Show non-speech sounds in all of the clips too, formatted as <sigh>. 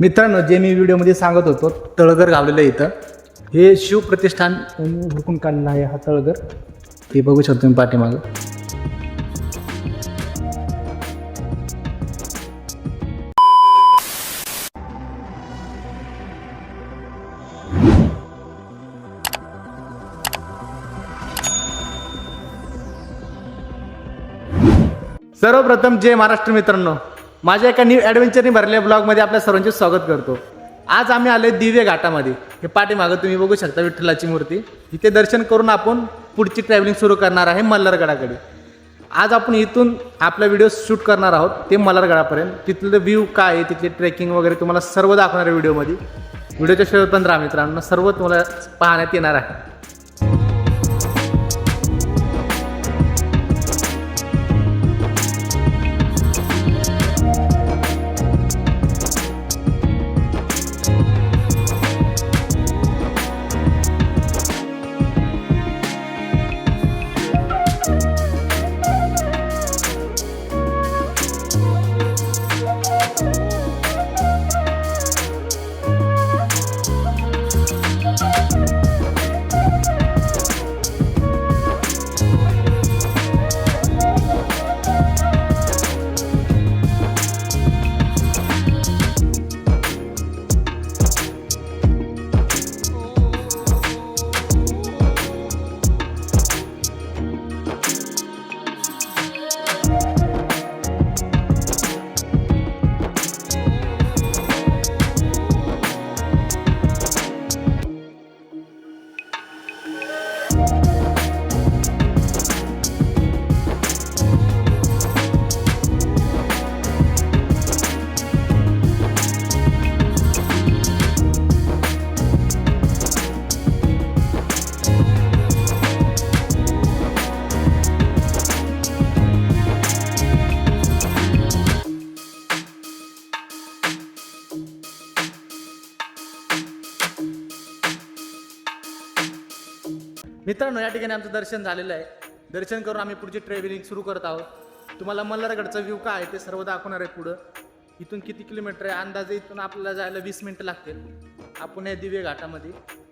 मित्रांनो जे मी व्हिडिओमध्ये सांगत होतो तळघर गावलेलं आहे इथं. हे शिवप्रतिष्ठान हुकून हुडकून काढलेलं आहे हा तळघर. हे बघू शकतो तुम्ही पाठीमागं. सर्वप्रथम जय महाराष्ट्र मित्रांनो. माझ्या एका न्यू ॲडव्हेंचरनी भरलेल्या ब्लॉगमध्ये आपल्या सर्वांचे स्वागत करतो. आज आम्ही आलो दिव्य घाटामध्ये. हे पाठीमागं तुम्ही बघू शकता विठ्ठलाची मूर्ती. इथे दर्शन करून आपण पुढची ट्रॅव्हलिंग सुरू करणार आहे मल्हारगडाकडे. आज आपण इथून आपला व्हिडिओ शूट करणार आहोत ते मल्हारगडापर्यंत. तिथलं व्ह्यू काय आहे तिथले ट्रेकिंग वगैरे तुम्हाला सर्व दाखवणार आहे व्हिडिओमध्ये व्हिडिओच्या शेवटपर्यंत राहा मित्रांनो सर्व तुम्हाला पाहण्यात येणार आहे. मित्रांनो या ठिकाणी आमचं दर्शन झालेलं आहे. दर्शन करून आम्ही पुढची ट्रॅव्हलिंग सुरू करत आहोत. तुम्हाला मल्हारगडचा व्ह्यू काय आहे ते सर्व दाखवणार आहे पुढं. इथून किती किलोमीटर आहे? अंदाजे इथून आपल्याला जायला वीस मिनटं लागतील. आपण या दिव्य घाटामध्ये.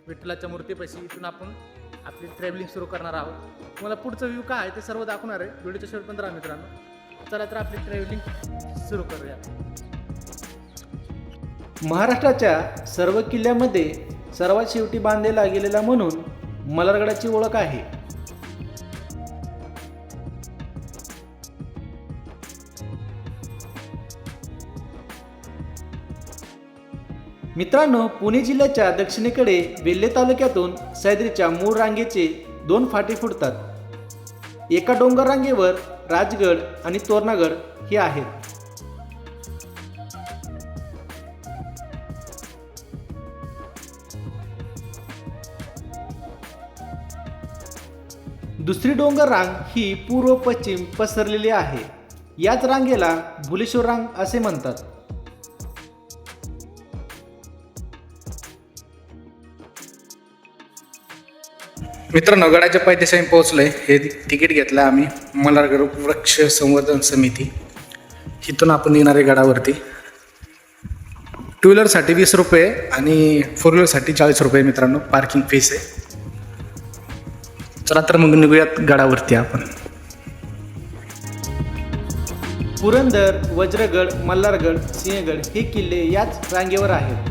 विठ्ठलाच्या मूर्तीपाशी इथून आपण आपली ट्रॅव्हलिंग सुरू करणार आहोत. तुम्हाला पुढचं व्ह्यू काय आहे ते सर्व दाखवणार आहे. व्हिडिओच्या शेवटपर्यंत राहा मित्रांनो. चला तर आपली ट्रॅव्हलिंग सुरू करूया. महाराष्ट्राच्या सर्व किल्ल्यामध्ये सर्वात शेवटी बांधलेला गेलेला म्हणून मलारगडाची ओळख आहे. मित्रांनो पुणे जिल्ह्याच्या दक्षिणेकडे वेल्हे तालुक्यातून सह्याद्रीच्या मूळ रांगेचे दोन फाटे फुटतात. एका डोंगर रांगेवर राजगड आणि तोरणागड हे आहेत. दुसरी डोंगर रांग ही पूर्व पश्चिम पसरलेली आहे. याच रांगेला भुलेश्वर रांग असे म्हणतात. मित्रांनो गडाच्या पायथ्याशी आम्ही पोहोचलोय. हे तिकीट घेतलं आम्ही. मल्हारगड वृक्ष संवर्धन समिती. इथून आपण येणार आहे गडावरती. टू व्हीलरसाठी वीस रुपये आणि फोर व्हीलरसाठी चाळीस रुपये मित्रांनो पार्किंग फीस आहे. चला तर मग निघूयात गडावरती आपण. पुरंदर वज्रगड मल्हारगड सिंहगड हे किल्ले याच रांगेवर आहेत.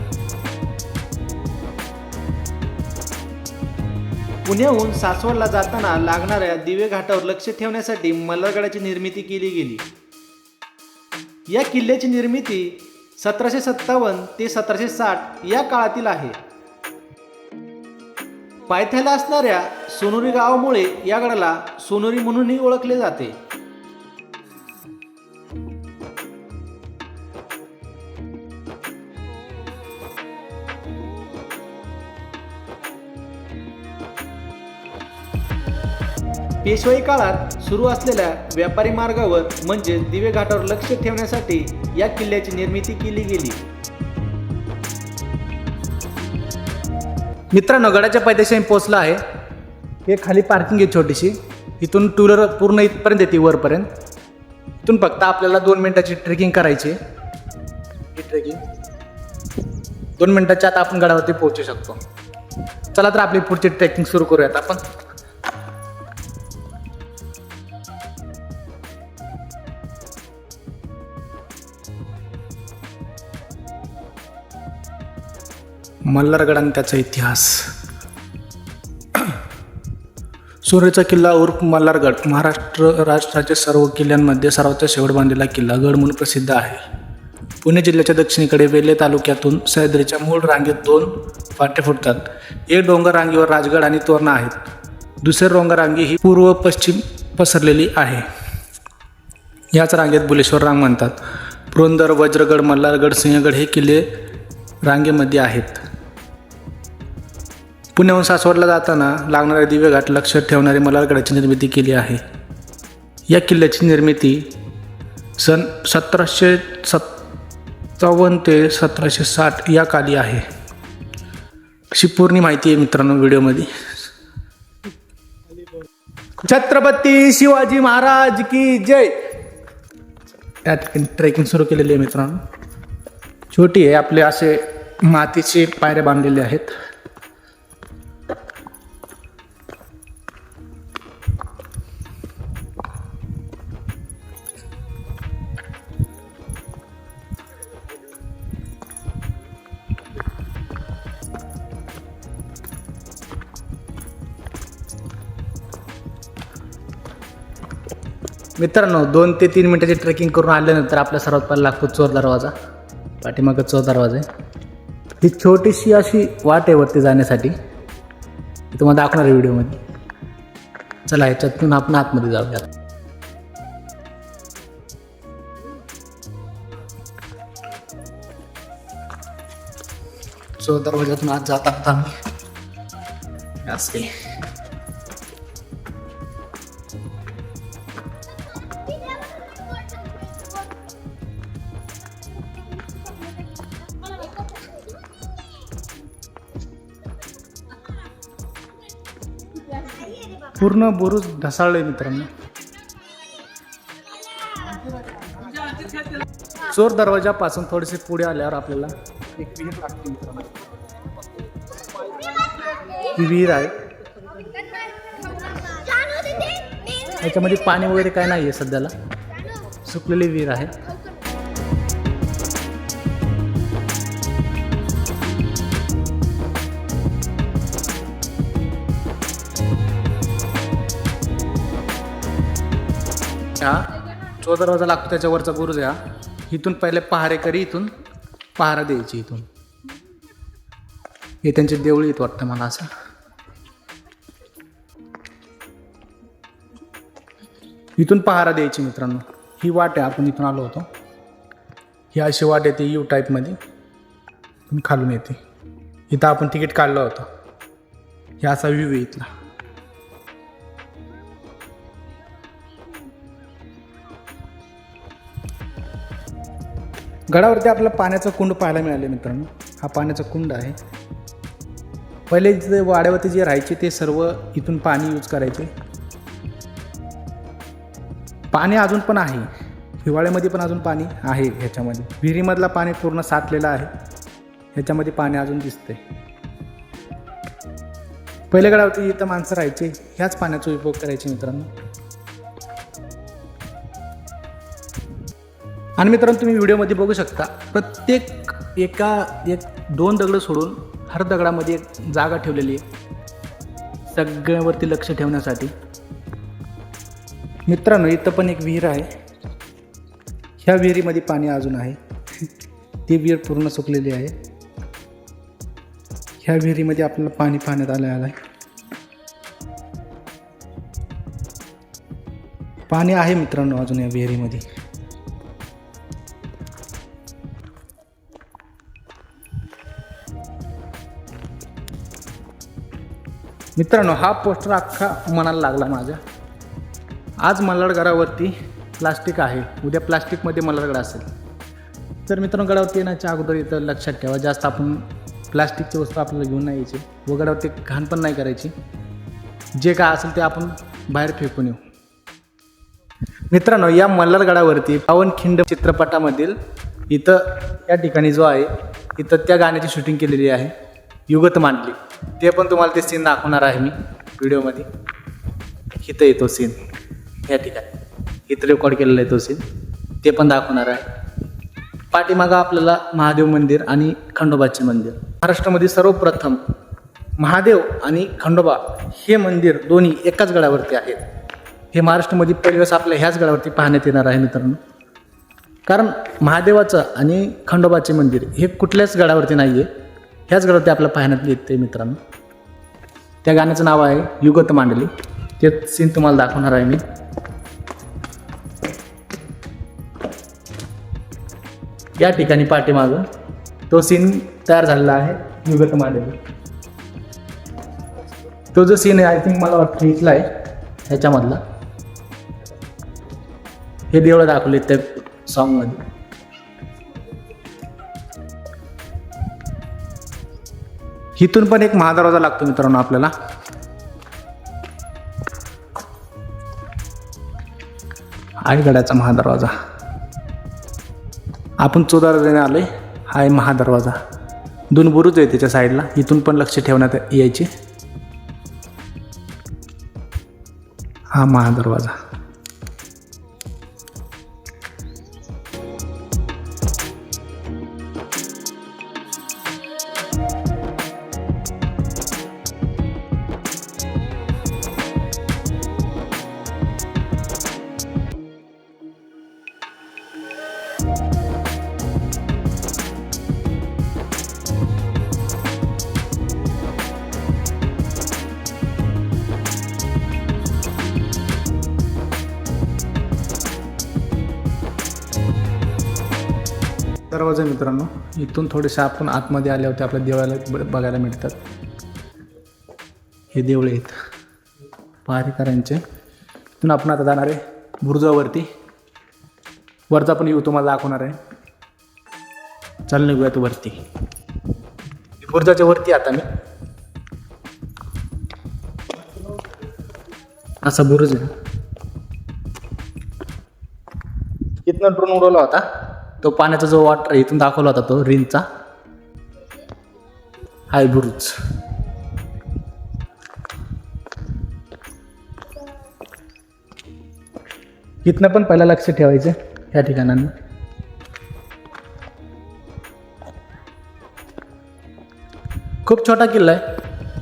पुण्याहून सासवडला जाताना लागणाऱ्या दिवे घाटावर लक्ष ठेवण्यासाठी मल्हारगडाची निर्मिती केली गेली. या किल्ल्याची निर्मिती सतराशे सत्तावन्न ते सतराशे साठ या काळातील आहे. पायथ्याला असणाऱ्या सोनोरी गावामुळे या गडाला सोनोरी म्हणूनही ओळखले जाते. पेशवाई काळात सुरू असलेल्या व्यापारी मार्गावर म्हणजे दिवे घाटावर लक्ष ठेवण्यासाठी या किल्ल्याची निर्मिती केली गेली. मित्रांनो गडाच्या पायथ्याशी आम्ही पोचलो आहे. हे खाली पार्किंग आहे छोटीशी. इथून टू व्हीलर पूर्ण इथपर्यंत येते वरपर्यंत. इथून फक्त आपल्याला दोन मिनिटाची ट्रेकिंग करायची ही ट्रेकिंग दोन मिनटाच्या आत आपण गडावरती पोहोचू शकतो. चला तर आपली पुढची ट्रेकिंग सुरू करूयात आपण. मल्हारगड आणि त्याचा इतिहास. सुरेचा किल्ला उर्फ मल्हारगड महाराष्ट्र राष्ट्राच्या सर्व किल्ल्यांमध्ये सर्वात शेवट बांधलेला किल्ला गड म्हणून प्रसिद्ध आहे. पुणे जिल्ह्याच्या दक्षिणेकडे वेल्हे तालुक्यातून सह्याद्रीच्या मूळ रांगेत दोन फाटे फुटतात. एक डोंगर रांगीवर राजगड आणि तोरणा आहेत. दुसरी डोंगर रांगी ही पूर्व पश्चिम पसरलेली आहे. याच रांगेत बुलेश्वर रांग म्हणतात. पुरंदर वज्रगड मल्हारगड सिंहगड हे किल्ले रांगेमध्ये आहेत. पुण्याहून सासवडला जाताना लागणारे दिव्यघाट घाट लक्षात ठेवणारी मलारगडाची निर्मिती केली आहे. या किल्ल्याची निर्मिती सन सतराशे सत्तावन्न ते सतराशे साठ या काली आहे. अशी पूर्ण माहिती आहे मित्रांनो व्हिडिओमध्ये. छत्रपती शिवाजी महाराज की जय. त्या ठिकाणी ट्रेकिंग सुरू केलेली आहे मित्रांनो. छोटी आहे आपले असे मातीचे पायऱ्या बांधलेले आहेत. मित्रांनो दोन ते तीन मिनटाची ट्रेकिंग करून आल्यानंतर आपल्या सर्वात पहिला लागतो चोर दरवाजा. पाठीमागं चोर दरवाजा आहे. ही छोटीशी अशी वाट आहे वरती जाण्यासाठी. ती तुम्हाला दाखवणार आहे व्हिडिओमध्ये. चला ह्याच्यातून आपण आतमध्ये जाऊया चोर दरवाजातून आज जात आहोत आम्ही असते. पूर्ण बुरुज ढसाळले मित्रांनो. चोर दरवाजापासून थोडेसे पुढे आल्यावर आपल्याला एक विहीर लागते मित्रांनो. ही विहीर आहे. याच्यामध्ये पाणी वगैरे काय नाही आहे सध्याला. सुकलेली विहीर आहे. चो दरवाजा लागतो त्याच्यावरचा बुरुज द्या हा इथून पहिले पहारेकरी इथून पहारा द्यायची इथून. हे त्यांचे देवळी येत वाटतं मला असं. इथून पहारा द्यायची मित्रांनो. ही वाट आहे आपण इथून आलो होतो. ही अशी वाट येते यू टाईपमध्ये तुम्ही खालून येते. इथं आपण तिकीट काढलं होतं. हे असा व्ह्यू आहे इथला. गडावरती आपल्याला पाण्याचं कुंड पाहायला मिळाले मित्रांनो. हा पाण्याचा कुंड आहे. पहिले जे वाड्यावरती जे राहायचे ते सर्व इथून पाणी यूज करायचे. पाणी अजून पण आहे. हिवाळ्यामध्ये पण अजून पाणी आहे ह्याच्यामध्ये. विहिरीमधला पाणी पूर्ण साठलेलं आहे. ह्याच्यामध्ये पाणी अजून दिसते पहिल्या गडावरती इथं माणसं राहायचे ह्याच पाण्याचा उपयोग करायचे मित्रांनो. आणि मित्रांनो तुम्ही व्हिडिओमध्ये बघू शकता प्रत्येक एका एक दोन दगडं सोडून हर दगडामध्ये एक जागा ठेवलेली आहे. सगळ्यावरती लक्ष ठेवण्यासाठी. मित्रांनो इथं पण एक विहीर आहे. ह्या विहिरीमध्ये पाणी अजून आहे. <laughs> ती विहीर पूर्ण सुकलेली आहे. ह्या विहिरीमध्ये आपल्याला पाणी पाण्यात आलं आलं आहे पाणी आहे मित्रांनो अजून या विहिरीमध्ये. मित्रांनो हा पोस्टर अख्खा मनाला लागला माझ्या. आज मल्हारगडावरती प्लास्टिक आहे. उद्या प्लास्टिकमध्ये मल्हारगड असेल. तर मित्रांनो गडावरती येण्याच्या अगोदर इथं लक्षात ठेवा जास्त आपण प्लास्टिकची वस्तू आपल्याला घेऊन नाही यायची. व गडावरती घाण पण नाही करायची. जे काय असेल ते आपण बाहेर फेकून येऊ. मित्रांनो या मल्हारगडावरती पावनखिंड चित्रपटामधील इथं या ठिकाणी जो आहे इथं त्या गाण्याची शूटिंग केलेली आहे. युगत मांडली ते पण तुम्हाला ते सीन दाखवणार आहे मी व्हिडिओमध्ये. इथं येतो सीन या ठिकाणी. इथं रेकॉर्ड केलेला आहे तो सीन ते पण दाखवणार आहे. पाठीमागं आपल्याला महादेव मंदिर आणि खंडोबाचे मंदिर. महाराष्ट्रामध्ये सर्वप्रथम महादेव आणि खंडोबा हे मंदिर दोन्ही एकाच गडावरती आहेत. हे महाराष्ट्रामध्ये पहिल्यास आपल्या ह्याच गडावरती पाहण्यात येणार आहे मित्रांनो. कारण महादेवाचं आणि खंडोबाचे मंदिर हे कुठल्याच गडावरती नाही आहे ह्याच गडावरती आपल्याला पाहण्यात येते मित्रांनो. त्या गाण्याचं नाव आहे युगत मांडली. ते सीन तुम्हाला दाखवणार आहे मी. या ठिकाणी पाठीमागं तो सीन तयार झालेला आहे युगत मांडली. तो जो सीन आहे आय थिंक मला वाटतं इथला आहे ह्याच्यामधला. हे देवळं दाखवले त्या सॉन्गमध्ये इथून पण एक महादरवाजा लागतो मित्रांनो आपल्याला. आईगडाचा महादरवाजा. आपण चोदाराने आलोय हा आहे महादरवाजा. दोन बुरुज आहे त्याच्या साईडला इथून पण लक्ष ठेवण्यात यायचे. हा महादरवाजा. दरवाजा मित्रांनो. इथून थोडेसे आपण आतमध्ये आले होते आपल्या देवळाला बघायला मिळतात. हे देवळे आहेत. पहारेकरांचे इथून आपण आता जाणार आहे बुरुजावरती. वरचा पण येऊ तुम्हाला दाखवणार आहे. चल निघूयात वरती. बुरुजाच्या वरती आता मी. असा बुरुज आहे. इथनं ड्रोन उडवला होता. तो पाण्याचा जो वॉटर इथून दाखवला होता तो रिनचा हाय बुरुज. इथनं पण पहिला लक्ष ठेवायचं ह्या ठिकाणांना. खूप छोटा किल्ला आहे.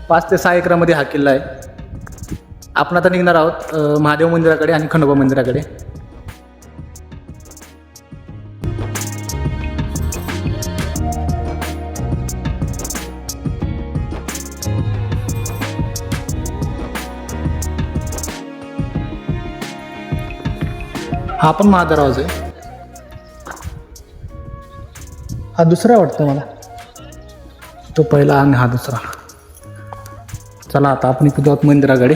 पाच ते सहा एकरामध्ये हा किल्ला आहे. आपण आता निघणार आहोत महादेव मंदिराकडे आणि खंडोबा मंदिराकडे. हा पण महादरवाजा आहे. हा दुसरा वाटतं मला. तो पहिला आणि हा दुसरा. चला आता आपण इथे जाऊत मंदिराकडे.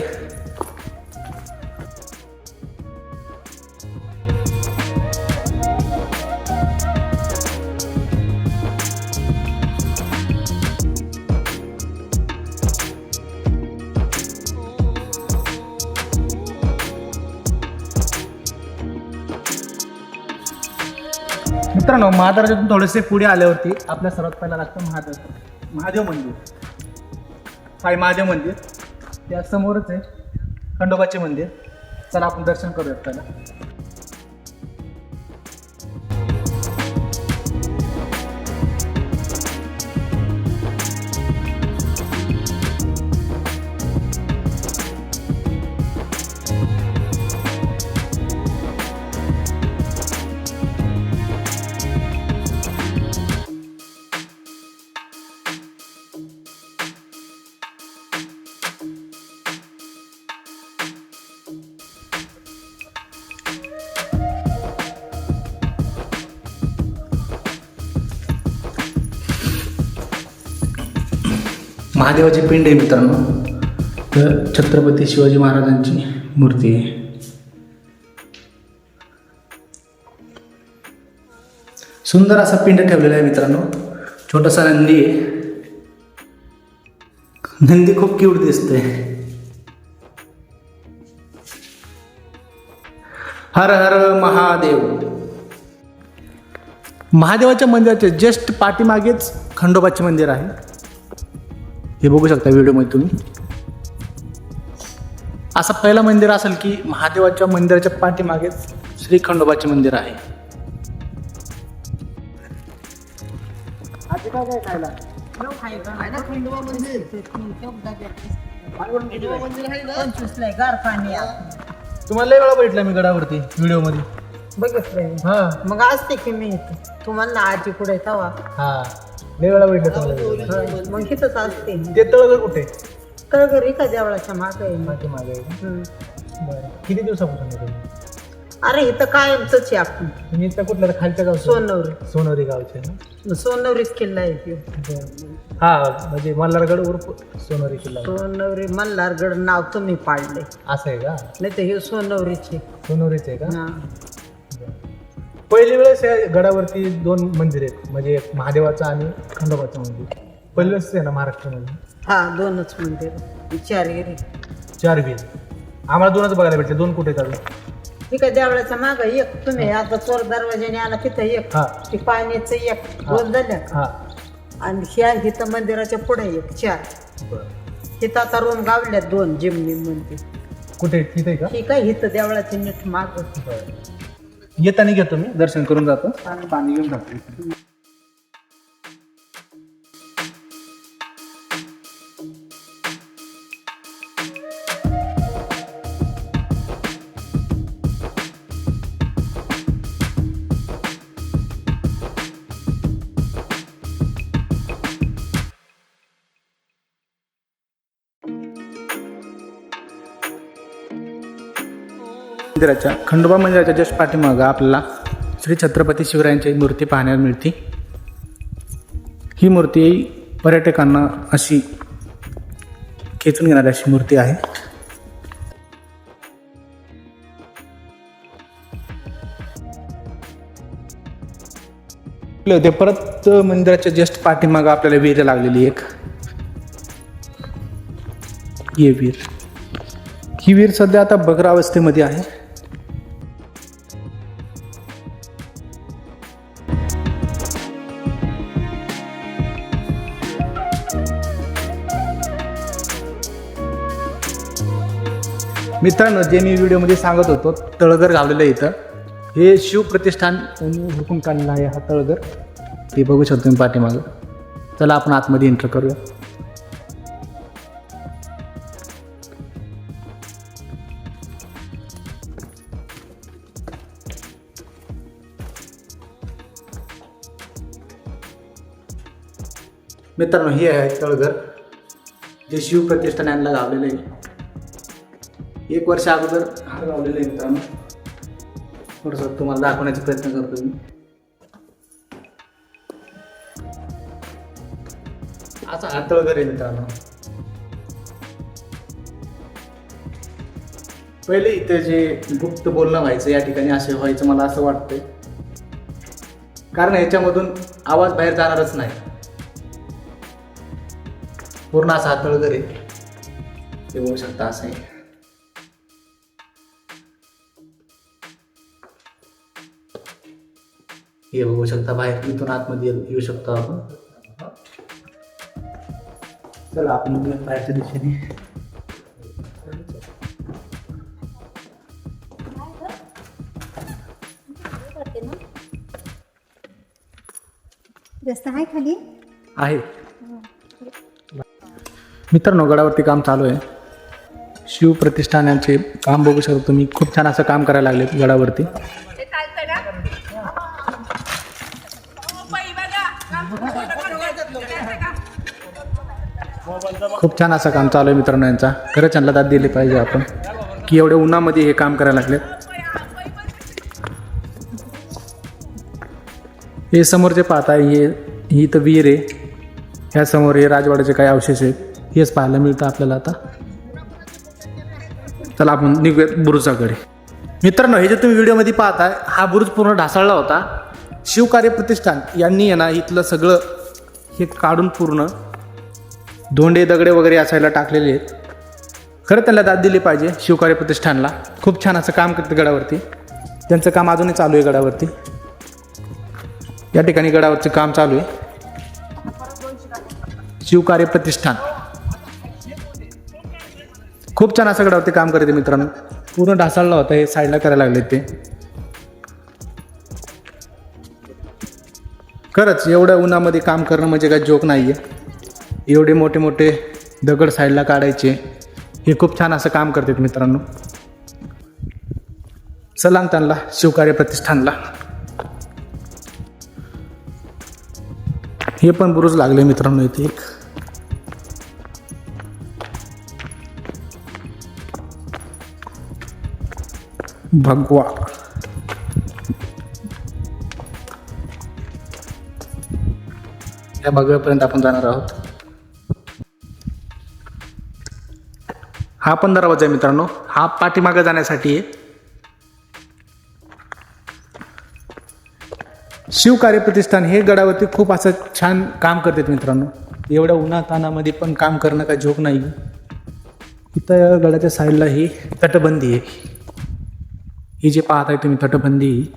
महादराजातून थोडेसे पुढे आल्यावरती आपल्या सर्वात पहिला लागतं महादेव. महादेव मंदिर. साई महादेव मंदिर. त्या समोरच आहे खंडोबाचे मंदिर. चला आपण दर्शन करूयात त्याला महादेवाची पिंड आहे मित्रांनो. तर छत्रपती शिवाजी महाराजांची मूर्ती आहे. सुंदर असा पिंड ठेवलेला आहे मित्रांनो. छोटासा नंदी आहे. नंदी खूप क्यूट दिसते हर हर महादेव. महादेवाच्या मंदिराच्या जस्ट पाठीमागेच खंडोबाचे मंदिर आहे. हे बघू शकता व्हिडिओमध्ये तुम्ही. असं पहिलं मंदिर असेल की महादेवाच्या मंदिराच्या पाठीमागेच श्री खंडोबाचे मंदिर आहे. तुम्हाला लय वेळा बघितलं मी गडावरती व्हिडिओमध्ये. बघितलंय मी. हा. मग असते की मी तुम्हाला आजी कुठे तवा हा. लय वेळा बघितलं तुम्हाला. मग तिथंच असते. ते तळगर कुठे? कळघरी का देवळाच्या मागे आहे. पाठीमागे आहे का? हम्म. बरं. किती दिवसापासून आहे तुम्ही? अरे इथं कायमच आहे आपण तुम्ही इथं कुठल्या खालच्या गावचं? सोनवरी. सोनवरी गावचे ना? सोनवरीच किल्ला आहे ह्यो. हा म्हणजे मल्हारगड उर्फ सोनवरी किल्ला सोनवरी मल्हारगड नाव तुम्ही पाडले असं आहे का? नाही तर हे सोनवरीचे. सोनवरीच आहे का? हा. पहिली वेळेस या गडावरती दोन मंदिर आहेत. म्हणजे एक महादेवाचं आणि खंडोबाचं मंदिर. पहिली वेळेस आहे ना महाराष्ट्रामध्ये? हा दोनच मंदिर. चारगिरी चार वीर आम्हाला दोनच बघायला भेटले. दोन कुठे ठीक आहे देवळाच्या माग एक तुम्ही? आता चोर दरवाजाने आला तिथं एक. हा. ती पाण्याचं एक. दोन झाल्या? हा. आणि ह्या इथं मंदिराच्या पुढे एक चार. बरं. तिथं आता रूम गावल्यात दोन जिमनी मंदिर. कुठे? तिथे का? ठीक आहे इथं देवळाचे नीट माग? येताना घेतो मी दर्शन करून जातो. आणि पाणी घेऊन जातो. मंदिराच्या खंडोबा मंदिराच्या जस्ट पाठीमागं आपल्याला श्री छत्रपती शिवरायांची मूर्ती पाहण्यास मिळते. ही मूर्ती पर्यटकांना अशी खेचून घेणारी अशी मूर्ती आहे. ते परत मंदिराच्या जस्ट पाठीमागं आपल्याला विहीर लागलेली एक. ये वीर ही वीर सध्या आता बगरा अवस्थेमध्ये आहे. मित्रांनो जे मी व्हिडिओमध्ये सांगत होतो तळघर गावलेलं आहे इथं. हे शिवप्रतिष्ठान यांनी हुकूम काढलेला आहे हा तळघर. ते बघू शकतो तुम्ही पाठीमागं. चला आपण आतमध्ये एंटर करूया. मित्रांनो हे आहे तळघर. जे शिवप्रतिष्ठान यांना गावलेलं आहे. एक वर्ष अगोदर हा लावलेला आहे मित्रांनो. थोडंसं तुम्हाला दाखवण्याचा प्रयत्न करतो मी. असा हातळ तळघर आहे मित्रांनो. पहिले इथे जे गुप्त बोलणं व्हायचं या ठिकाणी असे व्हायचं मला असं वाटतंय. कारण ह्याच्यामधून आवाज बाहेर जाणारच नाही. पूर्ण असा हातळ तळघर आहे. ते बघू शकता असं हे बघू शकता बाहेर इथून आतमध्ये येऊ शकतो आपण. चला आपण बाहेरच्या दिशेने. रस्ता आहे खाली? आहे. मित्रांनो गडावरती काम चालू आहे. शिवप्रतिष्ठान यांचे काम बघू शकता तुम्ही. खूप छान असं काम करायला लागले गडावरती. खूप छान असं काम चालू आहे मित्रांनो यांचा. खरंच त्यांना दाद दिली पाहिजे आपण. की एवढ्या उन्हामध्ये हे काम करायला लागले. हे समोर जे पाहताय हे ही इथं विहीर आहे. ह्या समोर हे राजवाड्याचे काही अवशेष आहेत. हेच पाहायला मिळतं आपल्याला आता. चला आपण निघूयात बुरुजाकडे. मित्रांनो हे जे तुम्ही व्हिडिओमध्ये पाहताय हा बुरुज पूर्ण ढासळला होता. शिवकार्य प्रतिष्ठान यांनी आहे ना इथलं सगळं हे काढून पूर्ण धोंडे दगडे वगैरे असायला टाकलेले आहेत. खरं त्यांना दाद दिली पाहिजे शिवकार्य प्रतिष्ठानला. खूप छान असं काम करते गडावरती. त्यांचं काम अजूनही चालू आहे गडावरती. या ठिकाणी गडावरचं काम चालू आहे. शिवकार्य प्रतिष्ठान. खूप छान असं गडावरती काम करते मित्रांनो. पूर्ण ढासाळला होता हे साईडला करायला लागले ते. खरंच एवढ्या उन्हामध्ये काम करणं म्हणजे काय जोक नाही आहे एवढे मोठे मोठे दगड साईडला काढायचे. हे खूप छान असं काम करतात मित्रांनो. सलाम त्यांना शिवकार्य प्रतिष्ठानला. हे पण बुरुज लागले मित्रांनो इथे एक. भगवा. या भगव्यापर्यंत आपण जाणार आहोत. हा पण दरवाजा आहे मित्रांनो. हा पाठीमागं जाण्यासाठी आहे. शिवकार्य प्रतिष्ठान हे गडावरती खूप असं छान काम करतात मित्रांनो. एवढ्या उन्हातानामध्ये पण काम करणं काय झोप नाही. इथं गडाच्या साईडला ही तटबंदी आहे. ही जे पाहताय तुम्ही तटबंदी.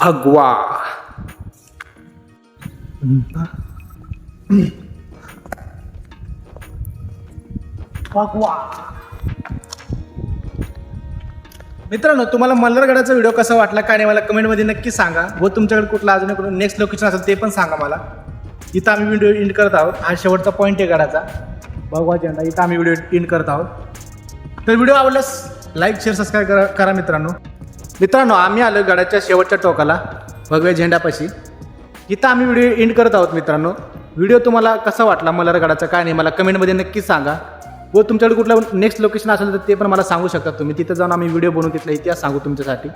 भगवा भगवा मित्रांनो तुम्हाला मल्हारगडाचा व्हिडिओ कसा वाटला काय नाही मला कमेंटमध्ये नक्की सांगा. व तुमच्याकडे कुठला अजून कुठलं नेक्स्ट लोकेशन असेल ते पण सांगा मला. इथं आम्ही व्हिडिओ एंड करत आहोत. हा शेवटचा पॉईंट आहे गडाचा. भगवा झेंडा इथं आम्ही व्हिडिओ एंड करत आहोत. तर व्हिडिओ आवडल्यास लाईक शेअर सबस्क्राईब करा करा मित्रांनो. मित्रांनो आम्ही आलो गडाच्या शेवटच्या टोकाला. भगव्या झेंड्यापाशी इथं आम्ही व्हिडिओ एंड करत आहोत मित्रांनो. व्हिडिओ तुम्हाला कसा वाटला मला रगडाचा काय नाही मला कमेंटमध्ये नक्कीच सांगा. व तुमच्याकडे कुठलं नेक्स्ट लोकेशन असेल तर ते पण मला सांगू शकता तुम्ही. तिथं जाऊन आम्ही व्हिडिओ बनवून तिथला इतिहास सांगू तुमच्यासाठी.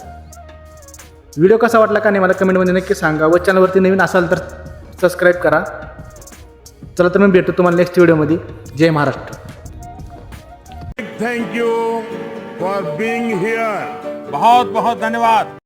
व्हिडिओ कसा वाटला का नाही मला कमेंटमध्ये नक्की सांगा. व चॅनलवरती नवीन असाल तर सबस्क्राईब करा. चला तर मी भेटतो तुम्हाला नेक्स्ट व्हिडिओमध्ये जय Maharashtra. Thank you for being here बहुत बहुत धन्यवाद.